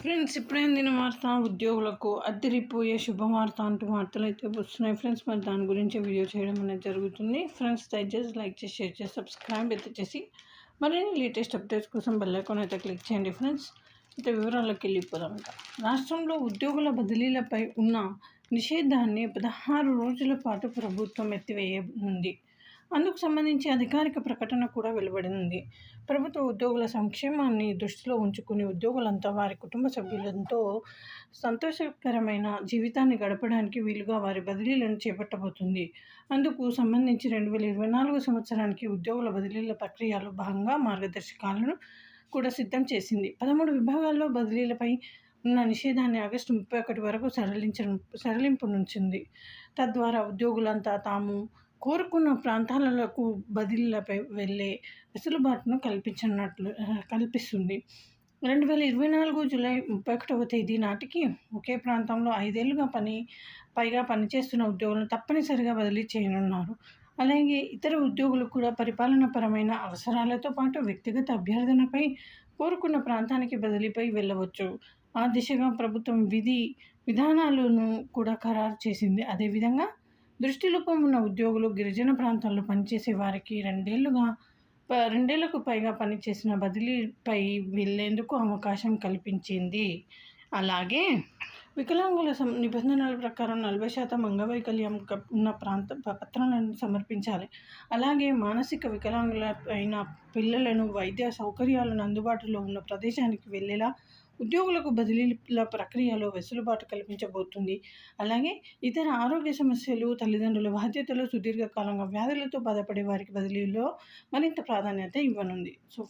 Friends ఇప్పుడైందిన వార్త ఉద్యోగులకు అద్దరిపోయే శుభవార్త అంటూ వార్తలు అయితే వస్తున్నాయి. ఫ్రెండ్స్ మరి దాని గురించి వీడియో చేయడం అనేది జరుగుతుంది. ఫ్రెండ్స్ దయచేసి లైక్ చేసి షేర్ చేసి సబ్స్క్రైబ్ అయితే చేసి మరిన్ని లేటెస్ట్ అప్డేట్స్ కోసం బెల్లైకాన్ అయితే క్లిక్ చేయండి ఫ్రెండ్స్. అయితే వివరాల్లోకి వెళ్ళిపోదాం రాష్ట్రంలో ఉద్యోగుల బదిలీలపై ఉన్న నిషేధాన్ని పదహారు రోజుల పాటు ప్రభుత్వం ఎత్తివేయనుంది. అందుకు సంబంధించి అధికారిక ప్రకటన కూడా వెలువడింది. ప్రభుత్వ ఉద్యోగుల సంక్షేమాన్ని దృష్టిలో ఉంచుకుని ఉద్యోగులంతా వారి కుటుంబ సభ్యులతో సంతోషకరమైన జీవితాన్ని గడపడానికి వీలుగా వారి బదిలీలను చేపట్టబోతుంది. అందుకు సంబంధించి రెండు వేల ఇరవై నాలుగు సంవత్సరానికి ఉద్యోగుల బదిలీల ప్రక్రియలో భాగంగా మార్గదర్శకాలను కూడా సిద్ధం చేసింది. పదమూడు విభాగాల్లో బదిలీలపై ఉన్న నిషేధాన్ని ఆగస్టు ముప్పై ఒకటి వరకు సరళించ సరళింపు నుంచింది తద్వారా ఉద్యోగులంతా తాము కోరుకున్న ప్రాంతాలకు బదిలీలపై వెళ్ళే వెసులుబాటును కల్పించినట్లు కల్పిస్తుంది. రెండు వేల ఇరవై నాలుగు జూలై ముప్పై ఒకటవ తేదీ నాటికి ఒకే ప్రాంతంలో ఐదేళ్ళుగా పని పైగా పనిచేస్తున్న ఉద్యోగులను తప్పనిసరిగా బదిలీ చేయనున్నారు. అలాగే ఇతర ఉద్యోగులు కూడా పరిపాలనాపరమైన అవసరాలతో పాటు వ్యక్తిగత అభ్యర్థనపై కోరుకున్న ప్రాంతానికి బదిలీపై వెళ్ళవచ్చు. ఆ దిశగా ప్రభుత్వం విధి విధానాలను కూడా ఖరారు చేసింది. అదేవిధంగా దృష్టిలోపం ఉన్న ఉద్యోగులు గిరిజన ప్రాంతాల్లో పనిచేసే వారికి రెండేళ్ళుగా రెండేళ్ళకు పైగా పనిచేసిన బదిలీపై వెళ్ళేందుకు అవకాశం కల్పించింది? అలాగే వికలాంగుల నిబంధనల ప్రకారం నలభై శాతం అంగవైకల్యం ఉన్న ప్రాంత పత్రాలను సమర్పించాలి. అలాగే మానసిక వికలాంగుల అయిన పిల్లలను వైద్య సౌకర్యాలను అందుబాటులో ఉన్న ప్రదేశానికి వెళ్ళేలా ఉద్యోగులకు బదిలీల ప్రక్రియలో వెసులుబాటు కల్పించబోతుంది. అలాగే ఇతర ఆరోగ్య సమస్యలు తల్లిదండ్రుల బాధ్యతలు సుదీర్ఘకాలంగా వ్యాధులతో బాధపడే వారికి బదిలీలో మరింత ప్రాధాన్యత ఇవ్వనుంది. సో